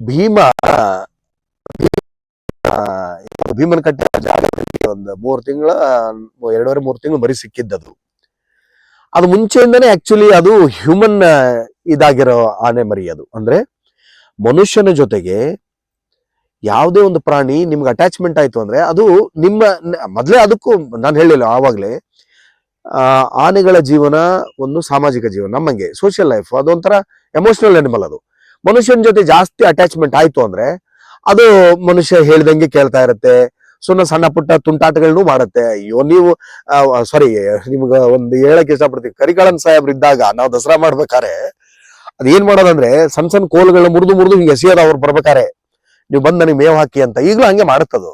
ಭೀಮ ಭೀಮನ ಕಟ್ಟೆ ಜಾಗದಲ್ಲಿ ಒಂದು ಮೂರು ತಿಂಗಳ, ಎರಡೂವರೆ ಮೂರು ತಿಂಗಳು ಮರಿ ಸಿಕ್ಕಿದ್ದದು. ಅದು ಮುಂಚೆಯಿಂದನೇ ಆಕ್ಚುಲಿ ಅದು ಹ್ಯೂಮನ್ ಇದಾಗಿರೋ ಆನೆ ಮರಿ ಅದು. ಅಂದ್ರೆ ಮನುಷ್ಯನ ಜೊತೆಗೆ ಯಾವುದೇ ಒಂದು ಪ್ರಾಣಿ ನಿಮ್ಗೆ ಅಟ್ಯಾಚ್ಮೆಂಟ್ ಆಯ್ತು ಅಂದ್ರೆ ಅದು ನಿಮ್ಮ, ಮೊದಲೇ ಅದಕ್ಕೂ ನಾನು ಹೇಳಿಲ್ಲ, ಆವಾಗಲೇ ಆನೆಗಳ ಜೀವನ ಒಂದು ಸಾಮಾಜಿಕ ಜೀವನ, ನಮ್ಮಂಗೆ ಸೋಷಿಯಲ್ ಲೈಫ್ ಅದೊಂಥರ ಎಮೋಷನಲ್ ಅನಿಮಲ್ ಅದು. ಮನುಷ್ಯನ ಜೊತೆ ಜಾಸ್ತಿ ಅಟ್ಯಾಚ್ಮೆಂಟ್ ಆಯ್ತು ಅಂದ್ರೆ ಅದು ಮನುಷ್ಯ ಹೇಳ್ದಂಗೆ ಕೇಳ್ತಾ ಇರುತ್ತೆ. ಸುಮ್ಮನೆ ಸಣ್ಣ ಪುಟ್ಟ ತುಂಟಾಟಗಳನ್ನು ಮಾಡುತ್ತೆ. ಅಯ್ಯೋ, ನೀವು ಸಾರಿ ನಿಮ್ಗ ಒಂದು ಹೇಳಕ್ ಇಷ್ಟಪಡ್ತೀವಿ ಕರಿಕಾಳನ್ ಸಾಹೇಬ್ರು ಇದ್ದಾಗ ನಾವು ದಸರಾ ಮಾಡ್ಬೇಕಾರೆ ಅದೇನ್ ಮಾಡೋದಂದ್ರೆ ಸಣ್ಣ ಸಣ್ಣ ಕೋಲ್ಗಳನ್ನ ಮುರಿದು ಮುರಿದು ಹಿಂಗೆ ಎಸೆಯೋದು ಅವ್ರು ಬರ್ಬೇಕಾರೆ. ನೀವು ಬಂದ್ ನನಗೆ ಮೇವು ಹಾಕಿ ಅಂತ ಈಗಲೂ ಹಂಗೆ ಮಾಡುತ್ತದು.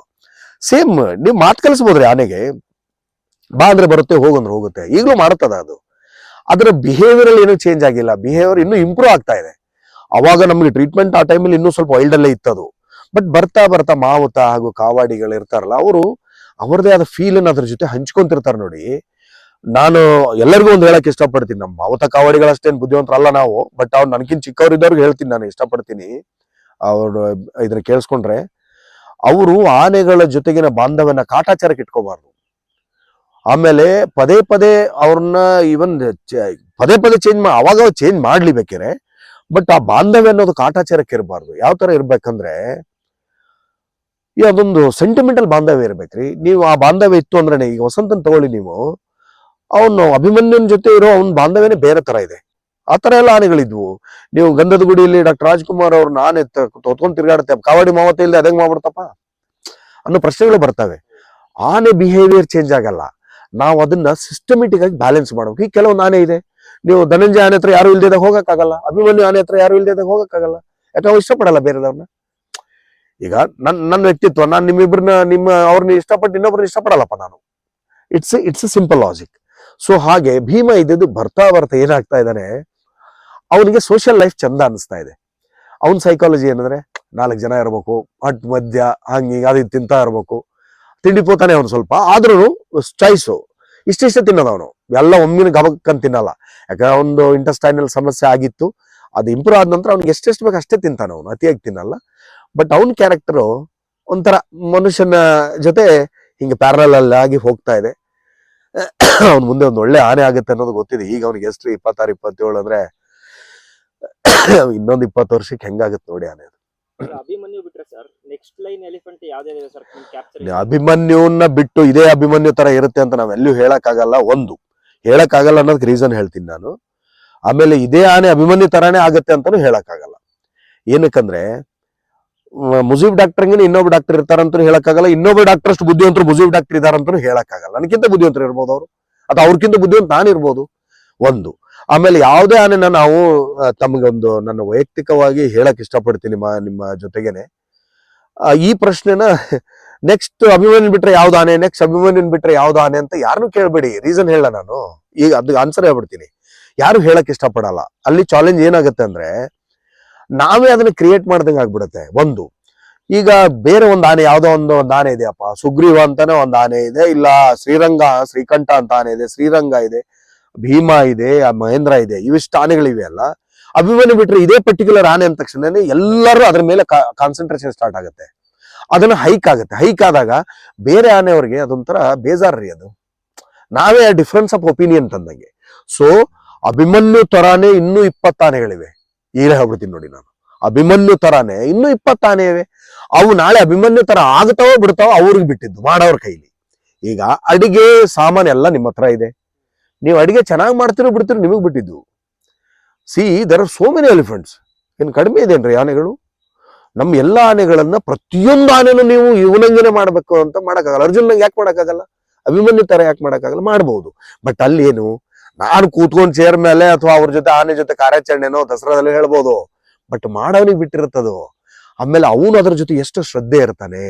ಸೇಮ್ ನೀವು ಮಾತು ಕಲಿಸ್ಬೋದ್ರಿ ಆನೆಗೆ. ಬಾ ಅಂದ್ರೆ ಬರುತ್ತೆ ಹೋಗಂದ್ರೆ ಹೋಗುತ್ತೆ. ಈಗಲೂ ಮಾಡುತ್ತದ ಅದು. ಅದರ ಬಿಹೇವಿಯರ್ ಅಲ್ಲಿ ಏನೂ ಚೇಂಜ್ ಆಗಿಲ್ಲ. ಬಿಹೇವಿಯರ್ ಇನ್ನೂ ಇಂಪ್ರೂವ್ ಆಗ್ತಾ ಇದೆ. ಅವಾಗ ನಮಗೆ ಟ್ರೀಟ್ಮೆಂಟ್ ಆ ಟೈಮಲ್ಲಿ ಇನ್ನೂ ಸ್ವಲ್ಪ ವೈಲ್ಡ್ ಅಲ್ಲೇ ಇತ್ತದು. ಬಟ್ ಬರ್ತಾ ಬರ್ತಾ ಮಾವುತ ಹಾಗೂ ಕಾವಾಡಿಗಳು ಇರ್ತಾರಲ್ಲ, ಅವರು ಅವರದೇ ಆದ ಫೀಲ್ ಅದ್ರ ಜೊತೆ ಹಂಚ್ಕೊಂತಿರ್ತಾರೆ ನೋಡಿ. ನಾನು ಎಲ್ಲರಿಗೂ ಒಂದು ಹೇಳಕ್ ಇಷ್ಟಪಡ್ತೀನಿ ನಮ್ಮ ಮಾವುತ ಕಾವಾಡಿಗಳಷ್ಟೇನು ಬುದ್ಧಿವಂತರಲ್ಲ ನಾವು ಬಟ್ ಅವ್ರು ನನಗಿಂತ ಚಿಕ್ಕವರಿದ್ದವ್ರಿಗೆ ಹೇಳ್ತೀನಿ ನಾನು ಇಷ್ಟಪಡ್ತೀನಿ. ಅವರು ಇದನ್ನ ಕೇಳಿಸ್ಕೊಂಡ್ರೆ, ಅವರು ಆನೆಗಳ ಜೊತೆಗಿನ ಬಾಂಧವ್ಯನ ಕಾಟಾಚಾರಕ್ಕೆ ಇಟ್ಕೋಬಾರ್ದು. ಆಮೇಲೆ ಪದೇ ಪದೇ ಅವ್ರನ್ನ ಇವನ್ ಪದೇ ಪದೇ ಚೇಂಜ್ ಅವಾಗ ಚೇಂಜ್ ಮಾಡ್ಲಿ ಬೇಕಿರೆ ಬಟ್ ಆ ಬಾಂಧವ್ಯ ಅನ್ನೋದು ಕಾಟಾಚಾರಕ್ಕೆ ಇರಬಾರ್ದು. ಯಾವ ತರ ಇರ್ಬೇಕಂದ್ರೆ, ಈ ಅದೊಂದು ಸೆಂಟಿಮೆಂಟಲ್ ಬಾಂಧವ್ಯ ಇರ್ಬೇಕ್ರಿ. ನೀವು ಆ ಬಾಂಧವ್ಯ ಇತ್ತು ಅಂದ್ರೆ ಈಗ ವಸಂತನ ತಗೊಳ್ಳಿ ನೀವು, ಅವನು ಅಭಿಮನ್ಯನ ಜೊತೆ ಇರೋ ಅವ್ನ ಬಾಂಧವ್ಯನೇ ಬೇರೆ ತರ ಇದೆ. ಆ ತರ ಎಲ್ಲ ಆನೆಗಳಿದ್ವು. ನೀವು ಗಂಧದ ಗುಡಿಯಲ್ಲಿ ಡಾಕ್ಟರ್ ರಾಜ್ಕುಮಾರ್ ಅವ್ರು ಆನೆ ತೊತ್ಕೊಂಡ್ ತಿರ್ಗಾಡುತ್ತೆ, ಕಾವಾಡಿ ಮಾವತ ಇಲ್ಲದೆ ಅದಂಗ್ ಮಾಡ್ಬಿಡ್ತಪ್ಪ? ಅನ್ನೋ ಪ್ರಶ್ನೆಗಳು ಬರ್ತವೆ. ಆನೆ ಬಿಹೇವಿಯರ್ ಚೇಂಜ್ ಆಗಲ್ಲ. ನಾವು ಅದನ್ನ ಸಿಸ್ಟಮೆಟಿಕ್ ಆಗಿ ಬ್ಯಾಲೆನ್ಸ್ ಮಾಡ್ಬೇಕು. ಈಗ ಕೆಲವೊಂದು ಆನೆ ಇದೆ. ನೀವು ಧನಂಜಯ ಆನೆ ಹತ್ರ ಯಾರು ಇಲ್ದಿದಾಗ ಹೋಗಕ್ಕಾಗಲ್ಲ, ಅಭಿಮನ್ಯು ಆನೆ ಹತ್ರ ಯಾರು ಇಲ್ದೇ ಹೋಗಕ್ಕಾಗಲ್ಲ. ಯಾಕೆ ಅವ್ರು ಇಷ್ಟಪಡಲ್ಲ ಬೇರೆದವ್ರನ್ನ. ಈಗ ನನ್, ನನ್ನ ವ್ಯಕ್ತಿತ್ವ, ನಾನು ನಿಮ್ಮಿಬ್ರನ್ನ, ನಿಮ್ಮ ಅವ್ರನ್ನ ಇಷ್ಟಪಟ್ಟು ಇನ್ನೊಬ್ರನ್ನ ಇಷ್ಟಪಡಲ್ಲಪ್ಪ ನಾನು. It's it's simple logic so ಹಾಗೆ ಭೀಮ ಇದ್ದಿದ್ದು ಬರ್ತಾ ಬರ್ತಾ ಏನಾಗ್ತಾ ಇದ್ದಾನೆ, ಅವನಿಗೆ ಸೋಷಿಯಲ್ ಲೈಫ್ ಚಂದ ಅನಿಸ್ತಾ ಇದೆ. ಅವನ ಸೈಕಾಲಜಿ ಏನಂದ್ರೆ, ನಾಲ್ಕು ಜನ ಇರ್ಬೇಕು, ಹಟ್, ಮದ್ಯ, ಹಂಗೆ ಅದು ತಿಂತಾ ಇರ್ಬೇಕು. ತಿಂಡಿ ಪೋತಾನೆ ಅವನು ಸ್ವಲ್ಪ ಆದ್ರೂ ಚಾಯ್ಸು ಇಷ್ಟಿಷ್ಟೇ ತಿನ್ನೋದು ಅವನು. ಎಲ್ಲ ಒಮ್ಮಿನ ಗಬಕ್ಕಂತ ತಿನ್ನಲ್ಲ. ಯಾಕಂದ್ರೆ ಒಂದು ಇಂಟೆಸ್ಟೈನಲ್ ಸಮಸ್ಯೆ ಆಗಿತ್ತು. ಅದು ಇಂಪ್ರೂವ್ ಆದ ನಂತರ ಅವ್ನಿಗೆ ಎಷ್ಟೆಷ್ಟು ಬೇಕು ಅಷ್ಟೇ ತಿಂತಾನೆ ಅವನು. ಅತಿಯಾಗಿ ತಿನ್ನಲ್ಲ. ಬಟ್ ಅವನ ಕ್ಯಾರೆಕ್ಟರು ಒಂಥರ ಮನುಷ್ಯನ ಜೊತೆ ಹಿಂಗೆ ಪ್ಯಾರಲ್ ಅಲ್ಲಿ ಆಗಿ ಹೋಗ್ತಾ ಇದೆ. ಅವ್ನ ಮುಂದೆ ಒಂದು ಒಳ್ಳೆ ಆನೆ ಆಗುತ್ತೆ ಅನ್ನೋದು ಗೊತ್ತಿದೆ. ಈಗ ಅವ್ನಿಗೆ ಎಷ್ಟು, ಇಪ್ಪತ್ತಾರು, ಇಪ್ಪತ್ತೇಳು ಅಂದ್ರೆ, ಇನ್ನೊಂದು ಇಪ್ಪತ್ತು ವರ್ಷಕ್ಕೆ ಹೆಂಗಾಗುತ್ತೆ ನೋಡಿ ಆನೆ ಅಭಿಮನ್ಯು ಬಿಟ್ರೆ sir next line elephant sir capture ಅಭಿಮನ್ಯುವನ್ನ ಬಿಟ್ಟು ಇದೇ ಅಭಿಮನ್ಯು ತರ ಇರುತ್ತೆ ಅಂತ ನಾವೆಲ್ಲೂ ಹೇಳಕ್ಕಾಗಲ್ಲ ಒಂದು. ಹೇಳಕ್ಕಾಗಲ್ಲ ಅನ್ನೋದಕ್ಕೆ ರೀಸನ್ ಹೇಳ್ತೀನಿ ನಾನು. ಆಮೇಲೆ ಇದೇ ಆನೆ ಅಭಿಮನ್ಯು ತರಾನೇ ಆಗತ್ತೆ ಅಂತಾನು ಹೇಳಕ್ಕಾಗಲ್ಲ. ಏನಕ್ಕಂದ್ರೆ ಮುಜೀಬ್ ಡಾಕ್ಟರ್ಗೆ ಇನ್ನೊಬ್ಬ ಡಾಕ್ಟರ್ ಇರ್ತಾರಂತೂ ಹೇಳಕ್ಕಾಗಲ್ಲ ಇನ್ನೊಬ್ಬ ಡಾಕ್ಟರ್ ಅಷ್ಟು ಬುದ್ಧಿವಂತರು ಮುಜೀಬ್ ಡಾಕ್ಟರ್ ಇದಾರಂತೂ ಹೇಳಕ್ಕಾಗಲ್ಲ. ನನಗಿಂತ ಬುದ್ಧಿವಂತರು ಇರ್ಬೋದು ಅವರು. ಅಥವಾ ಅವ್ರಕ್ಕಿಂತ ಬುದ್ಧಿವಂತ ನಾನು ಇರ್ಬೋದು ಒಂದು. ಆಮೇಲೆ ಯಾವುದೇ ಆನೆನ ನಾವು ತಮಗೊಂದು ನನ್ನ ವೈಯಕ್ತಿಕವಾಗಿ ಹೇಳಕ್ ಇಷ್ಟಪಡ್ತೀನಿ ಮಾ, ನಿಮ್ಮ ಜೊತೆಗೇನೆ. ಈ ಪ್ರಶ್ನೆನ ನೆಕ್ಸ್ಟ್ ಅಭಿಮನ್ಯನ್ ಬಿಟ್ರೆ ಯಾವ್ದು ಆನೆ ನೆಕ್ಸ್ಟ್ ಅಭಿಮನ್ಯನ್ ಬಿಟ್ರೆ ಯಾವ್ದು ಆನೆ ಅಂತ ಯಾರನ್ನು ಕೇಳಬೇಡಿ. ರೀಸನ್ ಹೇಳ ನಾನು. ಈಗ ಅದ್ ಆನ್ಸರ್ ಹೇಳ್ಬಿಡ್ತೀನಿ. ಯಾರು ಹೇಳಕ್ ಇಷ್ಟಪಡಲ್ಲ. ಅಲ್ಲಿ ಚಾಲೆಂಜ್ ಏನಾಗುತ್ತೆ ಅಂದ್ರೆ, ನಾವೇ ಅದನ್ನ ಕ್ರಿಯೇಟ್ ಮಾಡ್ದಂಗೆ ಆಗ್ಬಿಡುತ್ತೆ. ಒಂದು, ಈಗ ಬೇರೆ ಒಂದು ಆನೆ, ಯಾವ್ದೋ ಒಂದು ಒಂದು ಆನೆ ಇದೆಯಪ್ಪ. ಸುಗ್ರೀವ ಅಂತಾನೆ ಒಂದು ಆನೆ ಇದೆ, ಇಲ್ಲ ಶ್ರೀರಂಗ, ಶ್ರೀಕಂಠ ಅಂತ ಆನೆ ಇದೆ, ಶ್ರೀರಂಗ ಇದೆ. ಭೀಮ ಇದೆ, ಆ ಮಹೇಂದ್ರ ಇದೆ ಇವಿಷ್ಟು ಆನೆಗಳಿವೆ ಅಲ್ಲ. ಅಭಿಮಾನಿ ಬಿಟ್ರೆ ಇದೇ ಪರ್ಟಿಕ್ಯುಲರ್ ಆನೆ ಅಂದ ತಕ್ಷಣ ಎಲ್ಲರೂ ಅದ್ರ ಮೇಲೆ ಕಾನ್ಸಂಟ್ರೇಷನ್ ಸ್ಟಾರ್ಟ್ ಆಗುತ್ತೆ. ಅದನ್ನ ಹೈಕ್ ಆಗುತ್ತೆ. ಹೈಕ್ ಆದಾಗ ಬೇರೆ ಆನೆಯವ್ರಿಗೆ ಅದೊಂಥರ ಬೇಜಾರ್ ರೀ ಅದು. ನಾವೇ ಡಿಫ್ರೆನ್ಸ್ ಆಫ್ ಒಪಿನಿಯನ್ ತಂದಂಗೆ. ಸೊ ಅಭಿಮನ್ಯು ತರಾನೇ ಇನ್ನೂ ಇಪ್ಪತ್ತಾನೆಗಳಿವೆ ಈಗ ಹೇಳ್ಬಿಡ್ತೀನಿ ನೋಡಿ ನಾನು. ಅಭಿಮನ್ಯು ತರಾನೇ ಇನ್ನೂ ಇಪ್ಪತ್ತಾನೆ ಇವೆ ಅವು ನಾಳೆ ಅಭಿಮನ್ಯು ತರ ಆಗ್ತಾವೋ ಬಿಡ್ತಾವೋ ಅವ್ರಿಗೆ ಬಿಟ್ಟಿದ್ದು, ಮಾಡೋರ್ ಕೈಲಿ. ಈಗ ಅಡಿಗೆ ಸಾಮಾನೆಲ್ಲ ನಿಮ್ಮ ಹತ್ರ ಇದೆ. ನೀವು ಅಡಿಗೆ ಚೆನ್ನಾಗಿ ಮಾಡ್ತಿರೋ ಬಿಡ್ತಿರೋ ನಿಮಗೆ ಬಿಟ್ಟಿದ್ದು. See there are so many elephants ಏನು ಕಡಿಮೆ ಇದೇನ್ರಿ ಆನೆಗಳು? ನಮ್ಮ ಎಲ್ಲ ಆನೆಗಳನ್ನ ಪ್ರತಿಯೊಂದು ಆನೆನೂ ನೀವು ಉಲ್ಲಂಘನೆ ಮಾಡಬೇಕು ಅಂತ ಮಾಡೋಕ್ಕಾಗಲ್ಲ. ಅರ್ಜುನ್ ನಂಗೆ ಯಾಕೆ ಮಾಡೋಕ್ಕಾಗಲ್ಲ? ಅಭಿಮನ್ಯು ತರ ಯಾಕೆ ಮಾಡೋಕ್ಕಾಗಲ್ಲ? ಮಾಡ್ಬೋದು. ಬಟ್ ಅಲ್ಲಿ ಏನು ನಾನು ಕೂತ್ಕೊಂಡು ಚೇರ್ ಮೇಲೆ ಅಥವಾ ಅವ್ರ ಜೊತೆ ಆನೆ ಜೊತೆ ಕಾರ್ಯಾಚರಣೆನೋ ದಸರಾದಲ್ಲಿ ಹೇಳ್ಬೋದು. ಬಟ್ ಮಾಡೋನಿಗೆ ಬಿಟ್ಟಿರುತ್ತದು. ಆಮೇಲೆ ಅವನು ಅದ್ರ ಜೊತೆ ಎಷ್ಟು ಶ್ರದ್ಧೆ ಇರ್ತಾನೆ?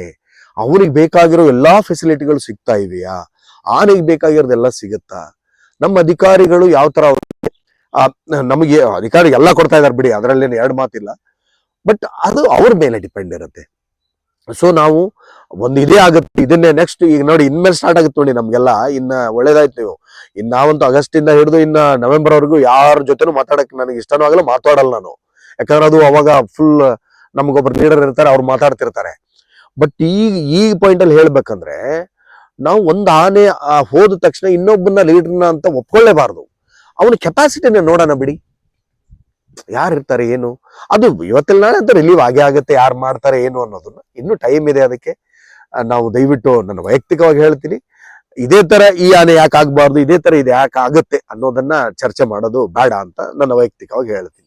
ಅವನಿಗೆ ಬೇಕಾಗಿರೋ ಎಲ್ಲಾ ಫೆಸಿಲಿಟಿಗಳು ಸಿಗ್ತಾ ಇವೆಯಾ? ಆನೆಗೆ ಬೇಕಾಗಿರೋದೆಲ್ಲ ಸಿಗುತ್ತಾ? ನಮ್ಮ ಅಧಿಕಾರಿಗಳು ಯಾವ ತರ ನಮಗೆ ಅಧಿಕಾರಿ ಎಲ್ಲ ಕೊಡ್ತಾ ಇದಾರೆ ಬಿಡಿ, ಅದರಲ್ಲೇನು ಎರಡು ಮಾತಿಲ್ಲ. ಬಟ್ ಅದು ಅವ್ರ ಮೇಲೆ ಡಿಪೆಂಡ್ ಇರುತ್ತೆ. ಸೊ ನಾವು ಒಂದು ಇದೇ ಆಗುತ್ತೆ, ಇದನ್ನೇ ನೆಕ್ಸ್ಟ್ ಈಗ ನೋಡಿ, ಇನ್ಮೇಲೆ ಸ್ಟಾರ್ಟ್ ಆಗುತ್ತೆ ನೋಡಿ ನಮ್ಗೆಲ್ಲ, ಇನ್ನ ಒಳ್ಳೇದಾಯ್ತು ನೀವು. ಇನ್ ನಾವಂತೂ ಆಗಸ್ಟ್ ಇಂದ ಹಿಡಿದು ಇನ್ನ ನವೆಂಬರ್ ವರೆಗೂ ಯಾರ ಜೊತೆನೂ ಮಾತಾಡಕ್ಕೆ ನನಗೆ ಇಷ್ಟನೂ ಆಗಲ್ಲ, ಮಾತಾಡಲ್ಲ ನಾನು. ಯಾಕಂದ್ರೆ ಅದು ಅವಾಗ ಫುಲ್ ನಮ್ಗೊಬ್ರು ಲೀಡರ್ ಇರ್ತಾರೆ, ಅವ್ರು ಮಾತಾಡ್ತಿರ್ತಾರೆ. ಬಟ್ ಈಗ ಈ ಪಾಯಿಂಟ್ ಅಲ್ಲಿ ಹೇಳ್ಬೇಕಂದ್ರೆ ನಾವು ಒಂದು ಆನೆ ಹೋದ ತಕ್ಷಣ ಇನ್ನೊಬ್ಬನ ಲೀಡರ್ನ ಅಂತ ಒಪ್ಕೊಳ್ಳೇಬಾರ್ದು. ಅವನ ಕೆಪಾಸಿಟಿನ ನೋಡೋಣ ಬಿಡಿ. ಯಾರು ಇರ್ತಾರೆ, ಏನು? ಅದು ಇವತ್ತಿನ ನಾಳೆ ಅಂತ ರಿಲೀವ್ ಆಗೇ ಆಗುತ್ತೆ, ಯಾರು ಮಾಡ್ತಾರೆ, ಏನು ಅನ್ನೋದನ್ನ. ಇನ್ನೂ ಟೈಮ್ ಇದೆ ಅದಕ್ಕೆ. ನಾವು ದಯವಿಟ್ಟು ನನ್ನ ವೈಯಕ್ತಿಕವಾಗಿ ಹೇಳ್ತೀನಿ. ಇದೇ ತರ ಈ ಆನೆ ಯಾಕೆ ಆಗ್ಬಾರ್ದು, ಇದೇ ತರ ಇದು ಯಾಕೆ ಆಗುತ್ತೆ ಅನ್ನೋದನ್ನ ಚರ್ಚೆ ಮಾಡೋದು ಬೇಡ ಅಂತ ನನ್ನ ವೈಯಕ್ತಿಕವಾಗಿ ಹೇಳ್ತೀನಿ.